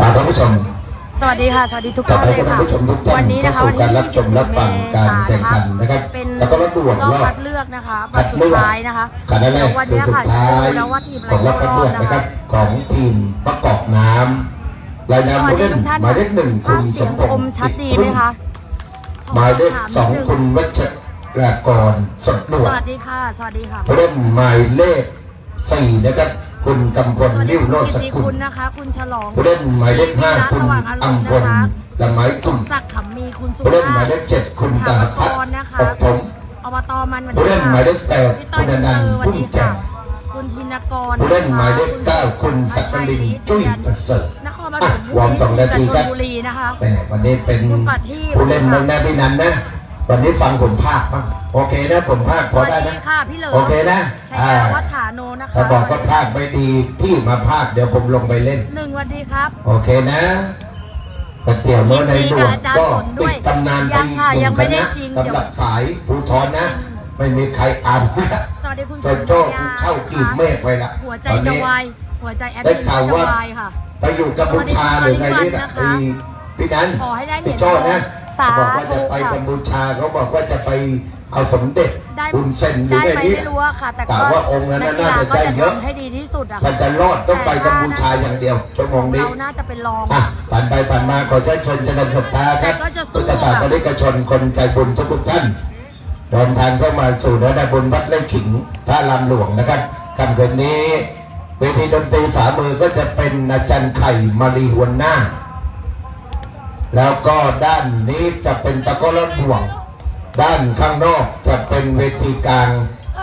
อ่าท่านผู้ชมสวัสดีค่ะ สวัสดีทุกกลับท่านไปเลยท่านค่ะผู้ชมทุกท่าวันนนี้นะคะเข้าสู่วันการที่รับชมรับฟังการแข่งขันนะครับเป็นแล้วก็รถด่วนรอบรอบคัดเลือกนะคะคัวันดสุเลืดอกท้ายนะคะคันแรกเดี๋ยววันคือนี้สุดค่ะท้ายจะดูแล้วว่าทีมอะไรของรอบคัดเลือกนะครับของทีมประกอบน้ำรายนามผู้เล่นหมายเลขหนึ่งคุณสมพงคมษ์ชัดดีไหมคะหมายเลขสองคุณวัชรากรสดนวสดวัสดีค่ะสวัสดีค่ะผู้เล่นหมายเลขสี่นะครับ คุณกำพลสวัสดีลิ้วคุณโรกิสติกุคุลณนะคะ คุณฉลองผู้เล่นหมายเลขห้าคุณอัมพลละไม้สกุลมศักดิ์ขำมีคุณสุผู้เล่นหภามาพยเลขเจ็ดคุณสหพัฒน์ถาวรนะคะอบถมอบตมันวันผู้เล่นหมายเลขแปดพี่ต้อยคุณอนันต์เจอวันพุ่มนี้แจ่ค่ะมคุณธินกรผู้เล่นหมายเลขนะคะเก้าคุณสักกลินจุ้ยประเสริฐนครปอะฐมวอร์มสองนาทีครับชลบุรีนะคะแหมวันนี้เป็นคุณประทีปผู้เล่นเมืองหน้าพี่นันนะ วันนี้ฟังผมภาคบ้างโอเคนะผมภาคพอได้ไหมสวัสค่ะพี่เหลิมโอเคนะชัยอ่าวัฒโนนะคะถ้าบอกว่าภาคไม่ดีพี่มาภาคเดี๋ยวผมลงไปเล่น หนึ่งวันดีครับ โอเคนะก๋วยเตี๋ยวเนื้อในหลวงก็ติดตำนานไปยังค่ะหยันึ่งงไม่คได้ณะชิงสำหรับสายภูทรนะ ไม่มีใครอ่านนะสวัสดีคุณโจโจ้เข้ากีบเมฆไปละหัวใจตอนจะนี้ วายหัวใจแอดได้มินข่าวจะว่า วายค่ะ ไปอยู่กัมพูชาหรือไงนี่นะสวัสดีไอ้พี่นั้นขอให้ได้เหรียญพี่โจ้นะ สาธุบอกว่าจะไปค่ะกัมพูชาเขาบอกว่าจะไปเอาสมเด็จได้บุญเซนหรือได้ไงไหมนี่ไม่รู้อะค่ะแต่กล่าวว่าองค์นั้นนักกีน่าฬาจะก็ได้จะเยอะทำให้ดีที่สุดอะถ้าจะรอดต้องไปกัมพูชาอย่างเดียวชั่วโมงนี้เราน่าจะเป็นรองอะผ่านไปผ่านมาขอเชิญชวนเจริญศรัทธาครับก็จะสู้พุทธศาสนิกชนคนใจบุญทุกๆท่านเดินทางเข้ามาสู่เนื้อนาบุญวัดไร่ขิงพระรามหลวงนะครับค่ำคืนนี้เวทีดนตรีฝ่ามือก็จะเป็นอาจารย์ไข่มารีหวนหน้า แล้วก็ด้านนี้จะเป็นตะกร้อรถบ่วง ด้านข้างนอกจะเป็นเวทีกลาง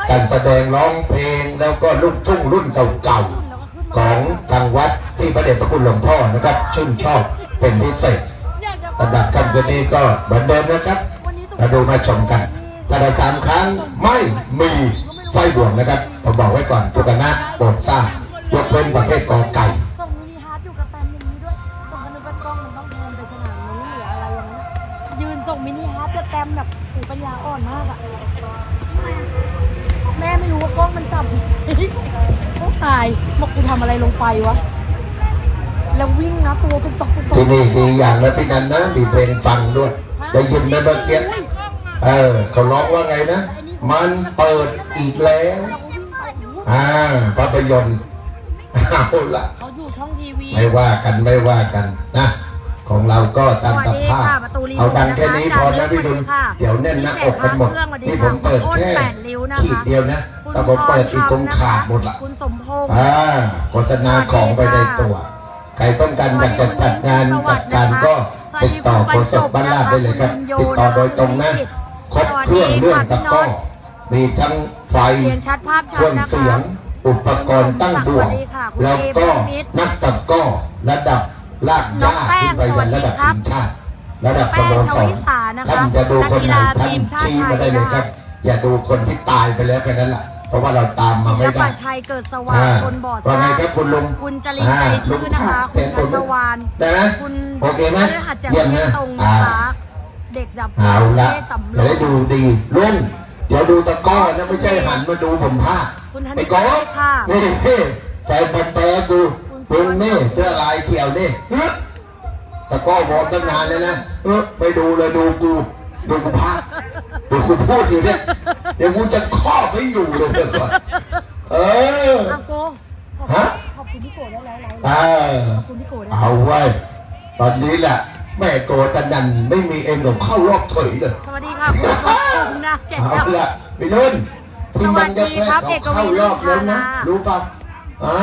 การแสดงร้องเพลงแล้วก็ลูกทุ่งรุ่นเก่าๆของทางวัดที่พระเดชพระคุณหลวงพ่อนะครับชื่นชอบเป็นพิเศษสำหรับค่ำคืนนี้ก็เหมือนเดิมนะครับ มาดูมาชมกันถ้าได้สามครั้งไม่มีไฟบ่วงนะครับผมบอกไว้ก่อนทุกคณะโปรดทราบยกเว้นประเภทกอไก่ ไม่รู้ว่ากล้องมันจับต้องตายบอกกูทำอะไรลงไปวะ แล้ววิ่งนะตัวเป็นตกเป็นตกที่นี่ดีอย่างนะพี่นันนะมีเพลงฟังด้วย ได้ยินไหมเมื่อกี้เออเขาร้องว่าไงนะ มันเปิดอีกแล้วเราก็วิ่งไปโอ้โหอ่าภาพยนตร์เอาละเขาอยู่ช่องทีวีไม่ว่ากันไม่ว่ากันนะของเราก็ตามสภาพสวัสดีค่ะประตูรีโมทเอาดังแค่นี้พอนะพี่ดุลสวัสดีค่ะเดี๋ยวแน่นหน้าอกกันหมดพี่แสงพระเครื่องสวัสดีนี่ค่ะผมเปิดแค่โอนแปดนิ้วนะคะขีดเดียวนะ คุณแต่ผมเปิดอีกคงขาดหมดละคุณสมพงษ์อ่าโฆษณาของไปในตัว ใครต้องการอยากจะจัดงานจัดการก็ติดต่อโฆษกบ้านลาดได้เลยครับ ติดต่อโดยตรงนะครบเครื่องเรื่องตะกร้อมีทั้งไฟเสียงชัดภาพเคชัดรื่องนะคะเสียง อุปกรณ์ตั้งบ่วง แล้วก็นักตะกร้อระดับลากย่าขึ้นไปยันระดับทีมชาติ ระดับสโมสรท่านจะดูคนไหนท่านชี้มาได้เลยครับ อย่าดูคนที่ตายไปแล้วแค่นั้นแหละเพ ราะว่าเราตามมาไม่ศิลได้ปชัยเกิดสว่างอ่าคนบ่อว่าซ่าไงครับคุณลุงคุณจริญใจชื่อนะคะ คุณชัชวานได้ไหมคุณโอเคไหมพฤหัสจากเยี่ยมเทนะพตรงอ่านะคะเด็กดับเอาละเทศสำโรจะได้งดูดีลุงเดี๋ยวดูตะกร้อนะไม่ใช่หันมาดูผมภาคคุณธนิไอ้ก้อค่ะนี่ที่แฟนพันธุ์แท้กูลุงนี่เสื้อลายเขียวนี่ฮึตะกร้อวอร์มตั้งนานเลยนะเออไปดูเลยดูกู ดูกูภาคดูกูพูดอยู่เนี่ย เดี๋ยวกูจะครอบไม่อยู่เลยเดี๋ยวก่อนเออ อาโกขอบฮะขอบคุณพี่โกได้แล้วแล้วเออขอบคุณพี่โกได้เอาไว้ยตอนนี้แหละ แม่โกตันนันไม่มีเอ็มหรอกเข้ารอบเฉยเลย สวัสดีค่ะคุณสมพงษ์นะเจ็ดเอาแล้ว ละพี่นุ่นที่มันจะแพ้เขาเอกวินเข้ารอบแล้วนะค่ะรู้ป่ะอ่า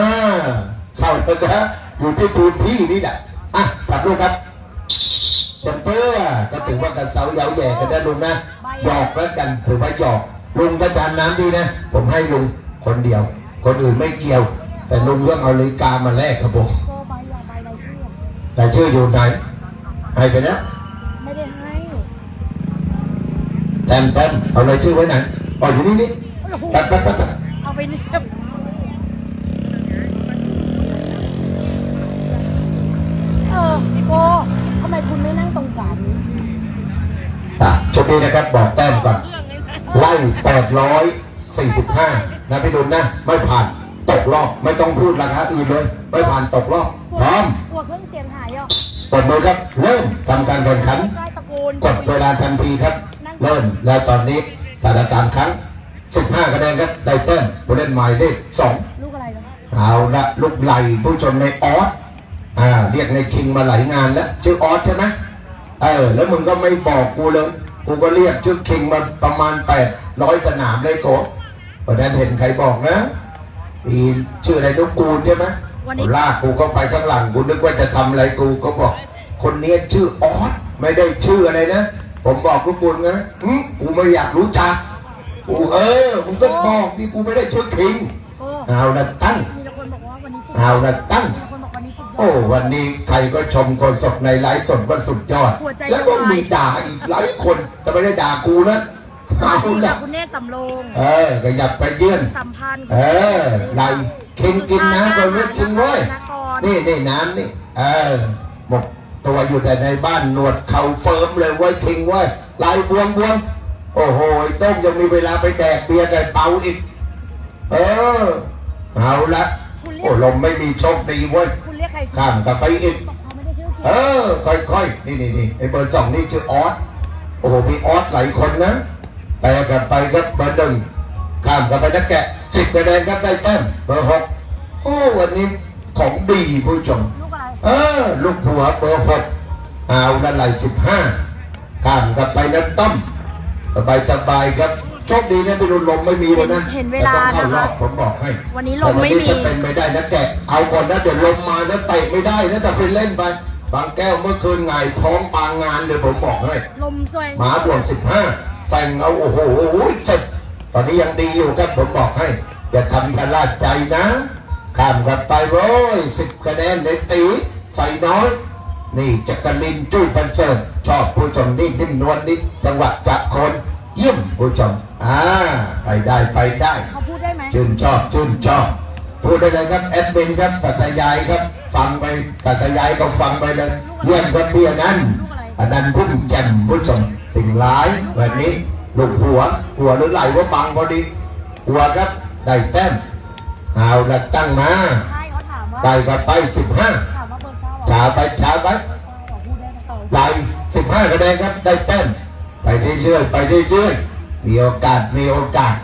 เข้าแล้วนะอยู่ที่พื้นที่นี่แหละอะจับลูกครับ จับเพื่อก็ถือว่ากันเสาเยาแย่กันนะลุงนะหยอกแล้วกันถือว่าหยอกลุงก็ทานน้ำดีนะ ผมให้ลุงคนเดียว คนอื่นไม่เกี่ยว แต่ลุงต้องเอานาฬิกามาแลกครับผมโกใบอย่าใบรายชื่อแต่ชื่ออยู่ไหนให้ไปแล้วไม่ได้ให้แต้มแต้มเอารายชื่อไว้ไหนอ๋ออยู่นี่นี่โอ้โหแป๊บแป๊บแป๊บแป๊บเอาไปเนียบเออพี่โกทำไมคุณไม่นั่งตรงกลางนี้ อะชุ ดนี้นะครับบอกแต้มก่อนไล่845นะพี่ดุลนะ ไม่ผ่านตตกรอบไม่ต้องพูดราคาอื่นเลย ไม่ผ่านตกรอบพร้อมกลัวเครื่องเสียงหายอะกดมือครับ เริ่มทำการแข่งขันได้ตะโกนกดเวลาทันทีครับ เริ่มแล้วตอนนี้แต่ละสามครั้งสิบห้าคะแนนครับได้แต้มผู้เล่นหมายเลขสองลูกอะไรนะเอาละลูกไหลผู้ชมในออสอ่าเรียกในคิงมาหลายงานแล้วชื่อออสใช่ไหมเออแล้วมึงก็ไม่บอกกูเลย กูก็เรียกชื่อคิงมาประมาณแปดร้อยสนามเลยโกเพราะฉะนั้นเห็นใครบอกนะอีชื่ออะไรนุกูลใช่ไหมลากกูก็ไปข้างหลังกูนึกว่าจะทำอะไรกูก็บอก คนนี้ชื่อออสไม่ได้ชื่ออะไรนะผมบอกนุกูลนะหึกูไม่อยากรู้จักกูเออมึงก็บอกที่กูไม่ได้ชื่อคิงโอ้เอาละตั้งมีแต่คนบอกว่าวันนี้สุดเอาละตั้งมีแต่คนบ อกวันนี้สุดยอโอ้ดวันนี้ใครก็ชมคนสดในไลฟ์สดว่าสุดยอด หัวใจแล้วก็จะวายมีด่าอีกหลายคนแต่ไม่ได้ด่ากูนะเอาคุณละคุณเนตรสำโรงเออขยับไปเยื่อนสัมพันธ์เออไหลคิงกินน้ำก่อนเว้ยคิงเว้ยนครนี่นี่น้ำนี่เออหมกตัวอยู่แต่ในบ้านหนวดเข่าเฟิร์มเลยเว้ยคิงเว้ยไหลบวมบวมโอ้โหไอ้ต้มยังมีเวลาไปแดกเบียร์กับเปาอีก เออเอาละคุณเรีย โอ้กลมไม่มีโชคดีเว้ยคุณเรียกใครข้ามกลับไปอีกบอกเขาไม่ได้ชื่อคิเออค่อยๆนี่นี่นี่ไอ้เบอร์สองนี่ชื่อออสโอ้โหมีออสหลายคนนะแต่กลับไปครับเบอร์หนึ่งข้ามกลับไปนะแกะสิบคะแนนครับได้แต้มเบอร์หกโอ้วันนี้ของดีผู้ชมลูกอะไรเออลูกหัวเบอร์หกเอาละไหลสิบห้าข้ามกลับไปนะต้อมสบายสบายๆครับโชคดีนะพี่รุนลมไม่มีเลยนะเห็นเวลาแต่ต้องเข้ารอบนะคะผมบอกให้ วันนี้ลมไม่มีแต่วันนี้จะเป็นไม่ได้นะแกะเอาก่อนนะเดี๋ยวลมมาแล้วเตะไม่ได้นะแต่ไปเล่นไปบางแก้วเมื่อคืนไงายท้องปางงานเลยผมบอกให้ลมสวยหมาบวกสิบห้าแซงเอาโอ้โหเสร็จตอนนี้ยังดีอยู่ครับผมบอกให้ อย่าทำชะล่าใจนะข้ามกันไปโว้ยสิบคะแนนในตีใส่น้อย นี่จักรินจุ้ยพันเซิร์ชอบผู้ชมนี่นิ่มนวลนิดจังหวะจากคน เยี่ยมผู้ชมอ่าไปได้ไปได้เขาพูดได้ไหมชื่นชอบชื่นชอบพูดได้เลยครับแอดมินครับสัตยายครับฟังไปสัตยายก็ฟังไปเลยเยี่ยมครับเพียนั้นอันนั้นพุ่มแจ่มผู้ชมสิ่งร้ายวันนี้ลูกหัว หัวหรือไหลว่าบังพอดี หัวครับได้แต้มเอาละตั้งมาใช่เขาถามว่าได้กันไปสิบห้าถามว่าเบอร์เก้าช้าไปช้าไปขอพูดได้ไหมต่อไหลสิบห้าคะแนนครับได้แต้ม ไปเรื่อยๆไปเรื่อยๆมีโอกาสมีโอกาส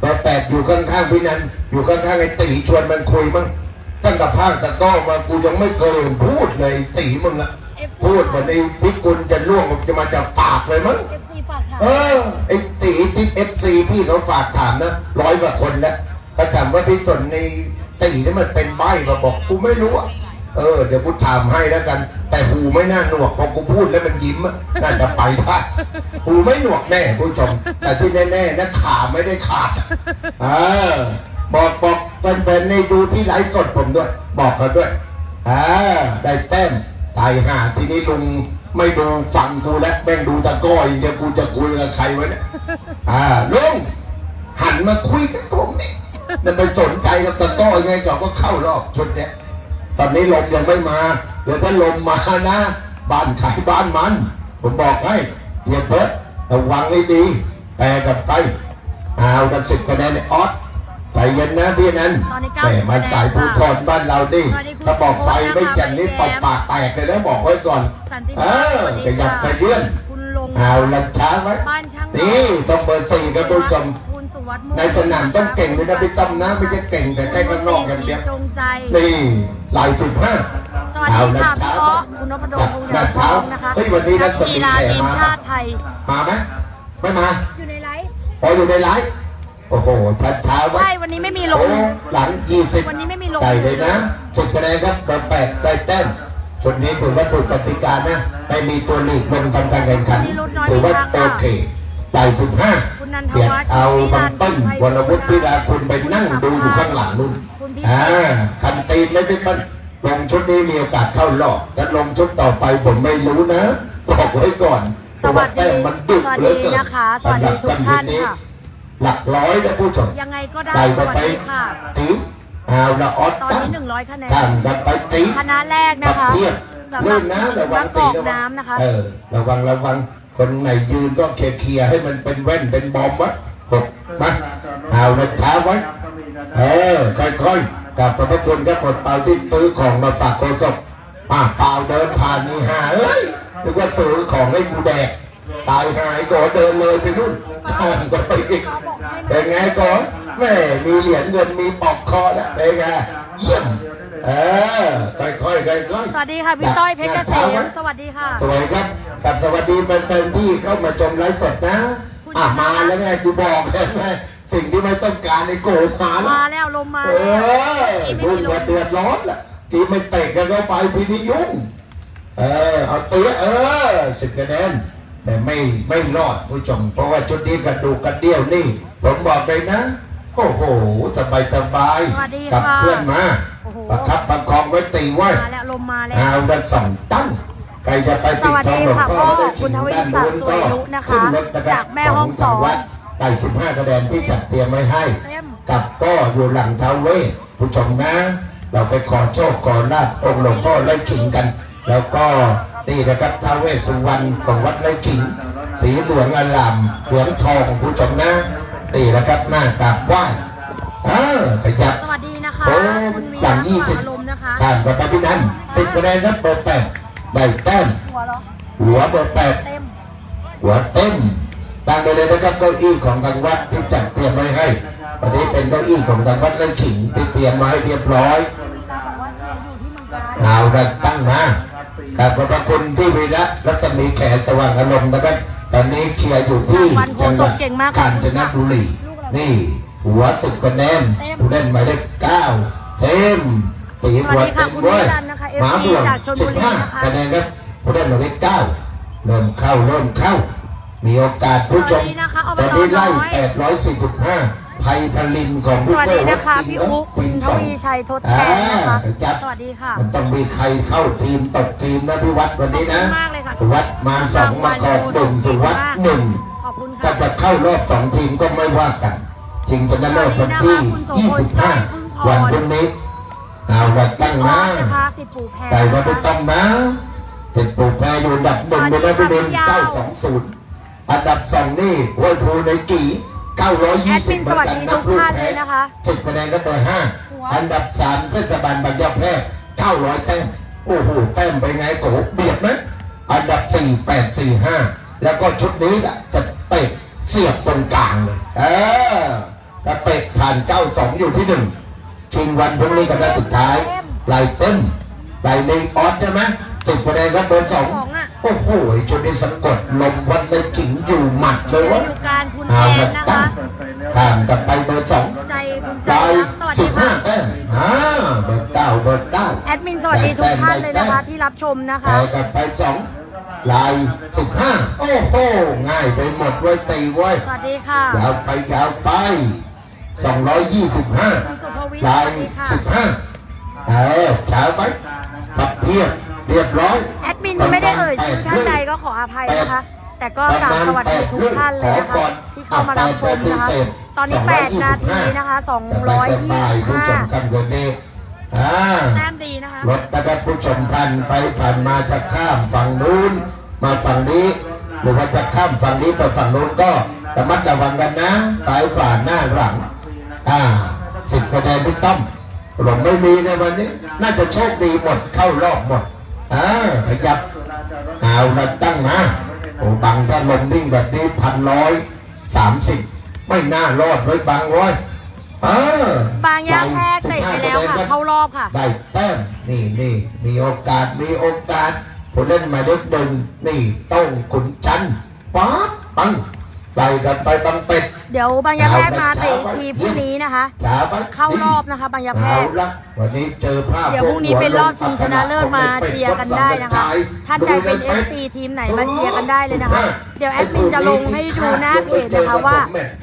เบอร์แปดอยู่ข้างๆพี่นันอยู่ข้างๆไอ้ตีชวนมันคุยมั้งตั้งแต่ภาคตะกร้อมากูยังไม่เคยพูดเลยตีมึงอะพูดเหมือนไอ้พิกุลจะล่วงจะมาจากปากเลยมั้งเอฟซีฝากถามเออไอ้ตีติดเอฟซีพี่เขาฝากถามนะร้อยกว่าคนแล้วเขาถามว่าพี่สนในตีนี่มันเป็นใบ้มาบอกกูไม่รู้อะ เออเดี๋ยวกูถามให้แล้วกัน แต่หูไม่น่าหนวกพอกูพูดแล้วมันยิ้มอะน่าจะไปได้หูไม่หนวกแน่ผู้ชม แต่ที่แน่ๆนะขาไม่ได้ขาดเออบอกบอกแฟนๆในดูที่ไลฟ์สดผมด้วย บอกเขาด้วยอ่าได้แต้มตายห่าทีนี้ลุงไม่ดูฟังกูแล้วแม่งดูตะก้อยเดี๋ยวกูจะคุยกับใครไว้เนี่ยอ่าลุงหันมาคุยกับผมนี่นั่นไปสนใจกับตะก้อยไงจอก็เข้ารอบชุดเนี้ย ตอนนี้ลมยังไม่มา เดี๋ยวถ้าลมมานะ บ้านขายบ้านมัน ผมบอกให้เดี๋ยวเถอะระวังให้ดี แปลกันไปเอากันสิบคะแนนในออสใจเย็นนะพี่นั้นตอนนี้เก้าแต่มันสายผู้ทอนบ้านเราดิสวัสดีคุณถ้าบอกไฟไม่แจ่มนี่แย้ตมบปากแตกเลยนะบอกไว้ก่อนสันติเออสวัสดีขยับค่ะขยื่นคุณลงเอาละช้าไว้บ้านช่างนี่ต้องเบอร์สี่ครับผู้ชมคุณสุวัสดิ์ในสนามต้องเก่งด้วยนะพี่ต้อมนะไม่ใช่เก่งแต่แค่ข้างนอกอย่างเดียวจงใจนี่ ลายสิบห้าสวัสดีค่ะพี่อ๊อคุณนพดลพงษ์ยาทองนะคะเฮ้ยวันนี้นักสกีมีฬาแขทีมมาชาติไทย มาไหมไม่มา อยู่ในไลฟ์พออยู่ในไลฟ์โอ้โหช้าช้าๆไว้ใช่ วันนี้ไม่มีลโอ้งหลังยี่สิบวันนี้ไม่มีลงใส่เลยนะสิบคะแนนครับเบอร์แปดได้แต้มชุดนี้ถือว่าถูกกติกานะไม่มีตัวหลีกลงทำการแข่งขัน ถือว่าโอเคได้สิบห้าคุณนันทเปลี่ยนวัฒน์เอาบังต้นวรวุฒิพิลาคุณไปนั่งดูอยู่ข้างหลังนู่นคุณ พิอ่าเศษคันตีนเลยพี่เปิ้ลลงชุดนี้มีโอกาสเข้ารอบถ้าลงชุดต่อไปผมไม่รู้นะบอกไว้ก่อนเพสราะวัว่าสแต้ดีมมันดุสวัสเหลือดีเกินนะคะ สวัสสำหดีรับทุกกันท่านนี้ค่ะ หลักร้อยนะผู้ชมยังไงก็ได้ได้สก็วัสไปดีค่ะ ตีเอาละออสตอนตั้งนี้หนึ่งร้อยคะแนนข้ามกันไปตี คณะแรกนะคะเทียบสำหรัลื่บนนะระวัวังดกตีอกระวังน้ำนะคะ เออระวังระวังคนไหนยืนก็เคลียร์ๆให้มันเป็นแว่นเป็นบอมวะหกมาเอาละช้าไว้ เออค่อยๆกับพระคุณครับหมดเปล่าที่ซื้อของมาฝากโคศกอ่าเปล่าเดินผ่านนี่หาเอ้ยนึกว่าซื้อของให้กูแดกตายหายก็เดินเลยไปนู่นข้ามก็ไปอีกเขาบอกให้เป็นไงก่อนแม่มีเหรียญเงินมีปอกคอแล้วเป็นไงเยี่ยมเออค่อยๆค่อยๆสวัสดีค่ะพี่ต้อยเพชรเกษมสวัสดีค่ะสวัสดีครับกับสวัสดีแฟนๆที่เข้ามาชมไลฟ์สดนะอะมาแล้วไงกูบอกแล้วไง สิ่งที่ไม่ต้องการในโกรธมาแล้วมาแล้วลมมาเอแล้วอยุ่งว่าเดือดร้อนละทีไม่เตะกันเข้าไปทีนี้ยุ่งเออเอาเตะเออสิบคะแนนแต่ไม่ไม่รอดผู้ชมเพราะว่าชุดนี้กระดูกกระเดี่ยวนี่ ผมบอกเลยนะโอ้โหสบายสบายสวัสดีกัค่ะเพื่อนมาโอ้โหประคับประคองไว้ตีไว้มาแล้วลมมาแล้วเอาดันสองตั้งใครจะไปปิดทองหลวงพ่อสวัสดีค่ะได้คุถึณงทวีด้านศักนู้ดิ์นสวก็ยรุนะคะขึ้นรถนะครับจากแม่ห้องสอนขวัด ได้สิบห้าคะแนนที่จัดเตรียมไว้ให้เต็มกับก็อยู่หลังเท้าเวทผู้ชมนะ เราไปขอโชคขอลาบองค์หลวงพ่อไร่ขิงกัน แล้วก็นี่นะครับท้าวเวสสุวรรณของวัดไร่ขิง สีเหลืองอลามเหลืองทองผู้ชมนะนี่นะครับหน้ากราบไหว้อ่าขยับสวัสดีนะคะโอ้คุณวีหลัระงสยี่สิบอารมณ์นะคะข้ามกับพี่นันสิบคะแนนครับเบอร์แปดได้แต้มหัวเหรอหัวเบอร์แปดเต็มหัวเต็ม ตั้งไปเลยนะครับเก้าอี้ของทางวัดที่จัดเตรียมไว้ให้วันนี้เป็นเก้าอี้ของทางวัดไร่ขิงที่เตรียมมาให้เรียบร้อยวีระบอกว่าเชียร์อยู่ที่เมืองการเอาละตั้งมาขอบพระคุณที่วีระรัศมีแขสว่างอารมณ์นะครับตอนนี้เชียร์อยู่ที่จังหวัดกาญจนบุรีนี่ หัวสิบคะแนนผู้เล่นหมายเลขเก้าเต็มตีหัวเต็มด้วยหมาบ่วงสิบห้าคะแนนครับผู้เล่นหมายเลขเก้าเริ่มเข้าเริ่มเข้า มีโอกาสผู้ชมตอนนี้ไล่แปดร้อยสี่สิบห้าไพพลินของสพี่วัสโก้ดีวันะดคะติงพี่นะอุ๊กปิคุณงทสองวีชัยทดแทนนะคะอ่าจับสวัสดีค่ะมันต้องมีใครเข้าทีมตกทีมนะพี่วัดวันนี้นะขอบคุณมากเลยค่ะสุวัดมาสองมาขอบหนึ่งสุวัดหนึ่งขอบคุณถ้าค่ะจะเข้ารอบสองทีมก็ไม่ว่ากันชิงชนะเลิศวันที่ 25 วันพรุ่งนี้เอาละตั้งออนะสนะคะสิบปู่แพรไก่ก็ไม่ต้องนะติดปลูกแพรอยู่อันดับหนึ่งเลยนะพี่เบน920อัน ดับสองนี่ห้วยภูในกี่920เหมือนกันนับลูกแพ้สิบคะแนนก็เบอร์ห้าอันดับสามเทศบาลบางยะแพร900แต้มโอ้โหแต้มไปไงโกเบียดไหมอันดับสี่แปดสี่ห้าแล้วก็ชุดนี้ล่ะจะเตะเสียบตรงกลางเลยเออถ้าเตะผ่าน92อยู่ที่หนึ่งชิงวันพรุ่งนี้กันนัดสุดท้ายลายเต็มลายในออสใช่ไหมสิบคะแนนครับเบอร์สอง สองอะโอ้โหชุดนี้สะกดลมวันในกิ่งอยู่หมัดเลยฤวะดูการคุณแทเอานละนะตั้คะงข้ามกับไปเบอร์สองใจคุณใจลายครับสวัสสิดีบห้าค่ะแต้มอ่าเบอร์เก้าเบอร์เก้า แอดมินสวัสดีทุกท่านเลยนะคะที่รับชมนะคะแต่กับไปสองลายสิบห้าโอ้โห ง่ายไปหมดไว้ยตีไว้ยสวัสดีค่ะ ยาวไปยาวไปสองร้อยยี่สิบห้าคุณสุภวิทย์สลาวัยสดีค่ะ สิบห้าเออเช้าไหมพับเพียบเรียบร้อยแอ ดมินไม่ได้เอ่ยชื่อท่านใดก็ขออภัยนะคะ แต่ก็กราบสวัสดีทุกท่านเลยนะคะที่เข้ามารับชมนะคะ ตอนนี้ 8 นาทีนะคะสบายสบายผู้ชม225กันเดี๋ยวนี้อ่าแต้มดีนะคะรถนะครับผู้ชมพันไปผ่านมาจะข้ามฝั่งนู้น มาฝั่งนี้ หรือว่าจะข้ามฝั่งนี้ไปฝั่งนู้นก็ระมัดระวังกันนะสายฝ่าหน้าหลังอ่าสิบคะแนนพี่ต้อมหลงไม่มีในวันนี้ น่าจะโชคดีหมดเข้ารอบหมด ขยับเอาละตั้งมาโอ้บังถ้าลมนิ่งแบบนี้พันร้อยสามสิบไม่น่ารอดไว้บังไว้เออบางยาแพรกเตะไปแล้วค่ะเข้ารอบค่ะได้แต้มนี่นี่มีโอกาสมีโอกาสผู้เล่นหมายเลขหนึ่งนี่ต้องขุนจันทร์ป๊าบปัง ไล่กันไปบังเป็ด เดี๋ยวบางยาแพรกมาเตะอีกทีพรุ่งนี้นะคะช้าไปเข้ารอบนะคะบางยาแพรเอากละวันนี้เจอภาพเดี๋ยวพรุ่งนี้เป็นรอบชิงชนะเลิศมาเชียร์กันได้นะคะ ท่านใดเป็น FC ทีมไหนมาเชียร์กันได้เลยนะคะ เดี๋ยวแอดมินจะลงให้ดูหน้าเพจนะคะว่า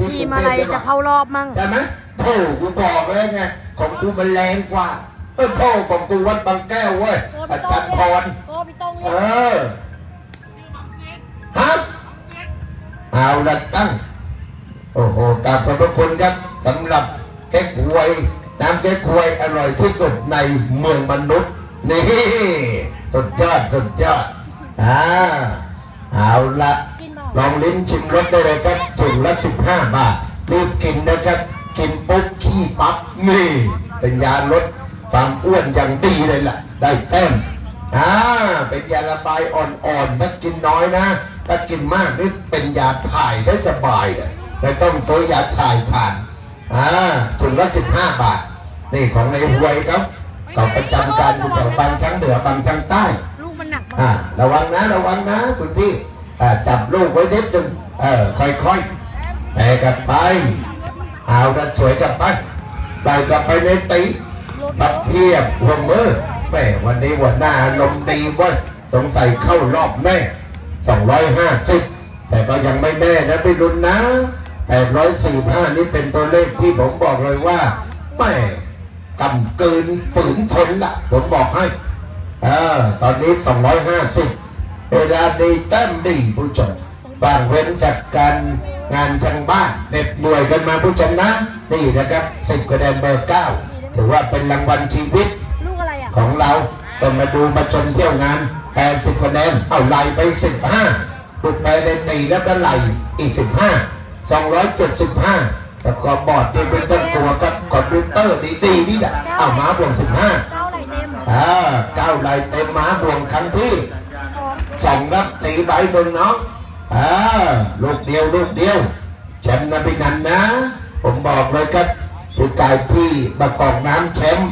ทีมอะไรจะเข้ารอบมั่ง ใช่ไหมโธ่กูบอกแล้วไง ของกูมันแรงกว่า เออโธ่ของกูวัดบางแก้วเว้ยอาจารย์พร โอ้พี่ต้องเรีเอยกอฮะ เอาละตั้ง โอ้โหกราบขอบพระคุณครับสำหรับเก๊กฮวย น้ำเก๊กฮวยอร่อยที่สุดในเมืองมนุษย์ นี่สุดยอดสุดยอดอ่าเอาละลองลิ้นชิมรสได้เลยครับถุงละ15บาทรีบกินนะครับ กินปุ๊บขี้ปั๊บนี่เป็นยาลดความอ้วนอย่างดีเลยล่ะ ได้แต้มอ่าเป็นยาระบายอ่อนๆถ้ากินน้อยนะ ถ้ากินมากนี่เป็นยาถ่ายได้สบายเลยไม่ต้องซื้อยาถ่ายทานอ่าถุงละสิบห้าบาท นี่ของในหวยครับก็ประจำการอยู่แถวบางช้างเหนือบางช้างใต้ลูกมันหนักมากอ่าระวังนะระวังนะคุณพี่อ่าจับลูกไว้นิดนึงเออค่อยๆแต่กันไปเอาดันสวยกันไปไปกันไปในตีปัดเทียบหัวมือแม่วันนี้วันหน้าลมณ์ดีเว้ยสงสัยเข้ารอบแน่ 250 แต่ก็ยังไม่แน่นะพี่รุนนะ845 นี่เป็นตัวเลขที่ผมบอกเลยว่าแม่กำเกินฝืนทนละผมบอกให้เออตอนนี้ 250 เวลาดีแต้มดีผู้ชมบางเว้นจากการงานทางบ้านเด็ดหน่วยกันมาผู้ชมนะ นี่นะครับสิบคะแนนเบอร์เก้าถือว่าเป็นรางวัลชีวิตลูกอะไรอะของเราต้องมาดูมาชมเที่ยวงาน 80คะแนนเอาไล่ไป15ลูกแปรได้ตีแล้วก็ไล่อีก15 275สกอร์บอร์ดนี่เป็นต้นกลัวกับคอมพิวเตอร์ดีๆนี่แหละเอามาบวก15เก้าไหลเต็มอ่าเก้าลายเต็มม้าบวงครั้งที่สองสองครับตีใบเบิ่งน้องอ่าลูกเดียวลูกเดียวแชมป์นะพี่นันนะ ผมบอกเลยครับพี่กายพี่ประกอบน้ำแชมป์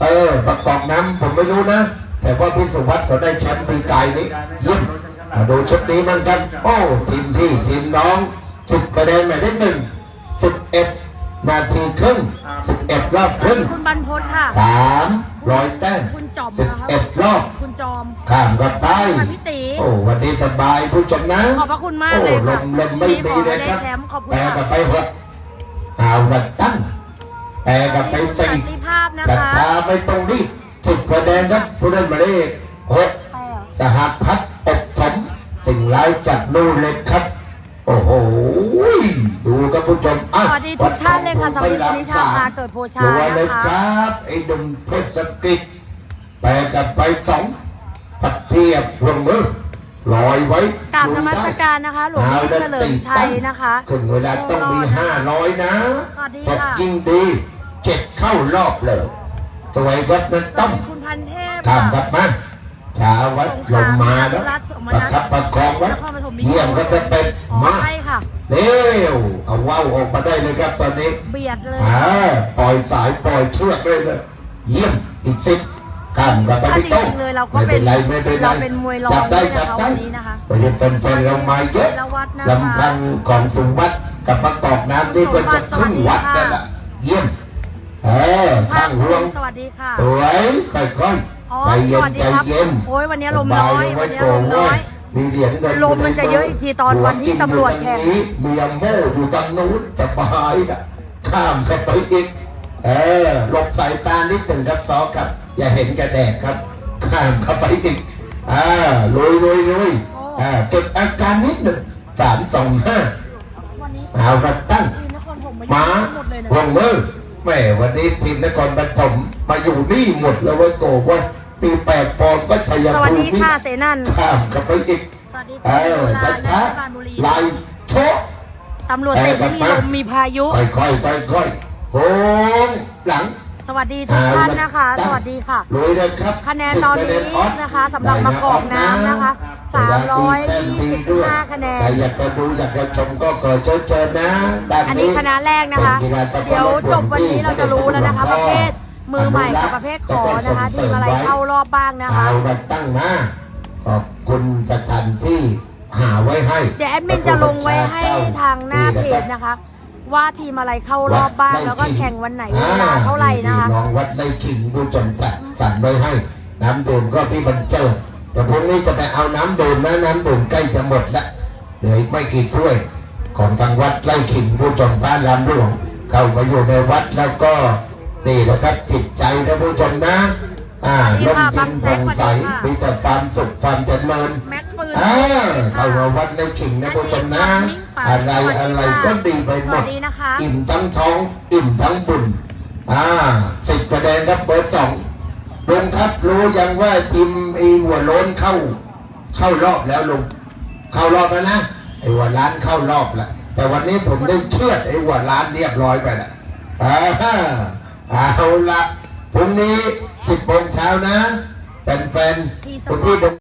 เออประกอบน้ำผมไม่รู้นะ แต่ว่าพี่สุวัสด์เขาได้แชมป์ปีกายนี้เยิ้มมาดูชุดนี้มันกัน โอ้ทีมพี่ทีมน้องสิบคะแนนหมายเลขหนึ่งสิบเอ็ดนาทีครึ่งสิบเอ็ดรอบครึ่งคุณบรรพตค่ะสามร้อยแต้มคุณจอมสิบนะคะเอ็ดรอบคุณจอมข้ามกันไปค่ะพี่ตีโอ้วันนี้สบายผู้ชมนะขอบพระคุณมากโอ้เลยลค่ะมลมไม่ที่ขมีอเลให้ยได้ครับแชมป์ขอบคุณแปลค่ะกันไปหกหาวรันตั้งแปลกันไปสัสี่นติภาพนะจัดคะช้าไม่ต้องรีบ สิบคะแนนครับผู้เล่นหมายเลขหกแปดสหัสพัฒน์อบถมสิ่งร้ายจากนู่นเลยครับ โอ้โหดูครับผู้ชมอะสวัสดีทุกท่านเลยค่ะสวัสดีคุณนิชาพาเกิดโพชาดูเลยนะคะครับไอ้หนุ่มเทศกิจแปลกันไปสองพัดเทียบรวมมือลอยไว้กราบนมัสการนะคะ หลวงพี่เฉลิมชัยนะคะถึงเวลาต้องมีห้าร้อยนะสวัสดีตกค่ะยิ่งดีเจ็ดเข้ารอบเลย สวยก็นั่นสวัต้สองดีคุณพันเทพข้ามกลัค่ะบมาชาวัดลงมาแล้วรัฐสมประนัสคับประคองไว้นครปฐมเยี่ยมก็จะเป็นอ๋อมาใช่ค่ะเร็วเอาว่าวออกมาได้เลยครับตอนนี้เบียดเลยอ่าปล่อยสายปล่อยเชือกได้เลย เยี่ยมอีกสิบข้ามกับไปถ้าจไม่ต้องริงๆเลยเราก็ไม่เป็เป็นนไรไม่เป็นไรเราเป็นมวยรองจับได้ด้วยจับนะคะได้วันนี้นะคะประเด็นแฟนๆเรามาเยอะธีรวัฒน์นะคะลำพังของสุวัตกับประกอบน้ำนี่ก็จะครึ่งวัดนั่นแหละเยี่ยม เออข้างห่วง สวัสดีค่ะ สวยไปค่อยอ๋อใจเย็สนวัสดีใจครับ เย็นโอ้ยวันนี้ลมน้อยสบาวันนี้ไว้ลมน้อย มีเหรียญเงินลมมันจะเยอะอีกทีตอนวันที่ตำรวจแข่งหักินอยู่ทานี้เมียโม่อยู่ทางนู้นสบายนะข้ามเข้าไปอีกเออหลบสายตานิดหนึ่งครับซอครับ อย่าเห็นกระแดดครับข้ามเข้าไปอีกอ่าลุยลุยลุยอ่าเก็บอาการนิดหนึ่งสามสองห้าวันนี้เอากระตั้ง ทีมนครผมมาหมาหมดเลยนะห่วงมือ แม่วันนี้ทีมนครปฐมมาอยู่นี่หมดแล้วเว้ยโกเว่าปีแปดปอนด์ก็ชัยสวัสภูดีมิค่ะเสนันข้ามเข้าไปอีกสวัสดีเอค่ะอโบช้าราณช้าราชบุรีๆลายโชะ ตำรวจเต็มที่ลมมีพายุ ค่อยค่อยค่อยค่อยๆโค้งหลังสวัสดีทุกท่านนะคะ สวัสดีค่ะ ลุยเลยครับคะแนนตอนนี้นะคะสำหรับมะกอกน้ำนะคะ 325คะแนน ใครอยากจะดูอยากจะชมก็ขอเชิญเชิญนะด้านอันนี้คณะแรกนะคะ เดี๋ยวจบวันนี้เราจะรู้แล้วนะคะประเภทมือใหม่กับประเภทขอนะคะทีมอะไรเข้ารอบบ้างนะคะเอาบัตรตั้งมาขอบคุณสถานที่หาไว้ให้เดี๋ยวแอดมินจะลงไว้ให้ทางหน้าเพจนะคะ ว่าทีมอะไรเข้ารอบบ้างแล้วก็แข่งวันไหนเวลาเท่าไหร่นะคะน้องวัดไร่ขิงผู้ชมจัดสั่นไว้ให้ น้ำดื่มก็พี่บรรเจิด แต่พรุ่งนี้จะไปเอาน้ำดื่มนะน้ำดื่มใกล้จะหมดแล้วเหลืออีกไม่กี่ถ้วย ของทางวัดไร่ขิงผู้ชมบ้านลำหลวงเข้ามาอยู่ในวัดแล้วก็นี่แหละครับจิตใจนะผู้ชมนะอ่าสลวัมสดีค่ะยินผ่องใสบางแสนมีแต่ความสุขความเจริญแม็กปืนอ่าเข้ามาวัดในขิงนะผู้ชมนะ อะไรอะไรก็ดีไปหมสวัดสดีนะคะอิ่มทั้งท้อง อิ่มทั้งบุญอ่าสิบคะแนนครับเบอร์สอง ลุงครับรู้ยังว่าทีมไอ้หัวโล้นเข้า เข้ารอบแล้วลุงเข้ารอบแล้วนะไอ้หัวล้านเข้ารอบแล้วแต่วันนี้ผมได้เชือดไอ้หัวล้านเรียบร้อยไปแล้วอ่าเอาละพรุ่งนี้10โมงเช้านะแฟนๆคุณพี่